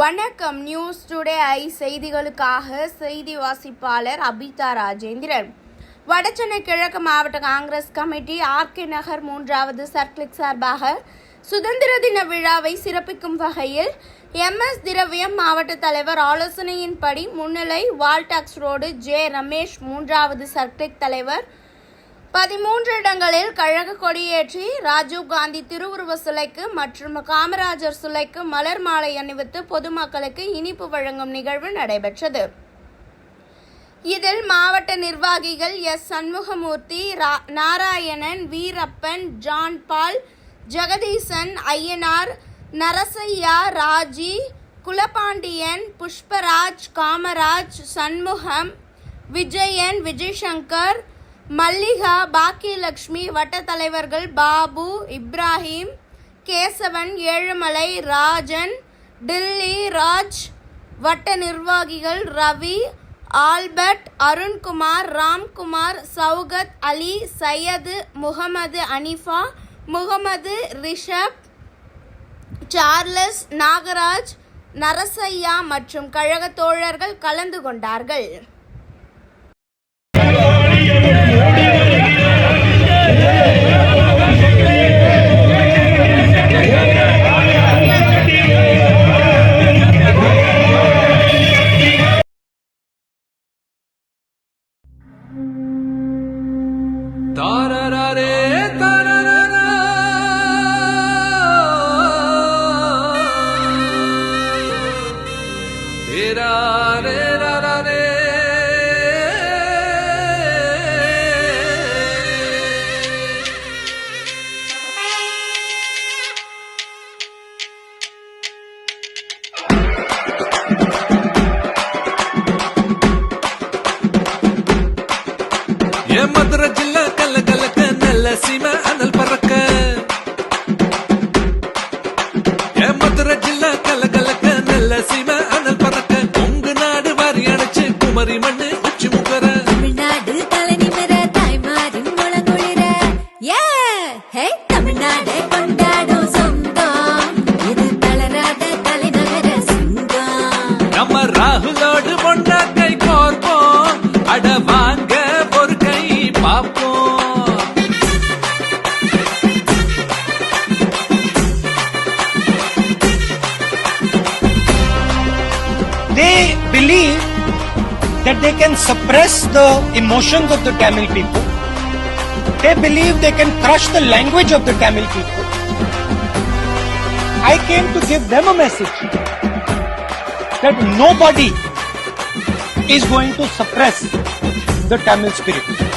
வணக்கம். News today I செய்திகளுக்காக செய்தி வாசிப்பாளர் அபிதா ராஜேந்திரன். வடசென்னை கிழக்கு மாவட்ட காங்கிரஸ் கமிட்டி ஆர்கே நகர் மூன்றாவது சர்க்கிளிக் சார்பாக சுதந்திர தின விழாவை சிறப்பிக்கும் வகையில் எம்எஸ் திரவியம் மாவட்ட தலைவர் ஆலோசனையின்படி முன்னிலை வால்டாக்ஸ் ரோடு ஜே ரமேஷ் மூன்றாவது சர்க்கிளிக் தலைவர் பதிமூன்று இடங்களில் கழக கொடியேற்றி ராஜீவ் காந்தி திருவுருவ சிலைக்கு மற்றும் காமராஜர் சிலைக்கு மலர் மாலை அணிவித்து பொதுமக்களுக்கு இனிப்பு வழங்கும் நிகழ்வு நடைபெற்றது. இதில் மாவட்ட நிர்வாகிகள் எஸ். சண்முகமூர்த்தி ரா- நாராயணன் வீரப்பன் ஜான் பால் ஜெகதீசன் ஐயனார் நரசையா ராஜி குலபாண்டியன் புஷ்பராஜ் காமராஜ் சண்முகம் விஜயன் விஜய்சங்கர் மல்லிகா பாக்கியலக்ஷ்மி வட்ட தலைவர்கள் பாபு இப்ராஹிம் கேசவன் ஏழுமலை ராஜன் டில்லி ராஜ் வட்ட நிர்வாகிகள் ரவி ஆல்பர்ட் அருண்குமார் ராம்குமார் சௌகத் அலி சையது முகமது அனிஃபா முகமது ரிஷப் சார்லஸ் நாகராஜ் நரசையா மற்றும் கழக தோழர்கள் கலந்து கொண்டார்கள். da da da குமரி மண்ணு உச்சி முகர. தமிழ்நாடு தலை நிமிர தாய்மாரின் முழங்குளிர ஏ ஹே தமிழ்நாடு கொண்டாடும் சொந்தம். இது தளராத தலைநகர சிங்கம். நம்ம ராகுலோடு ஒன்னா கை கோர்ப்போம் அட வாங்க ஒரு கை பார்ப்போம். They can suppress the emotions of the Tamil people. They believe they can crush the language of the Tamil people. I came to give them a message that nobody is going to suppress the Tamil spirit.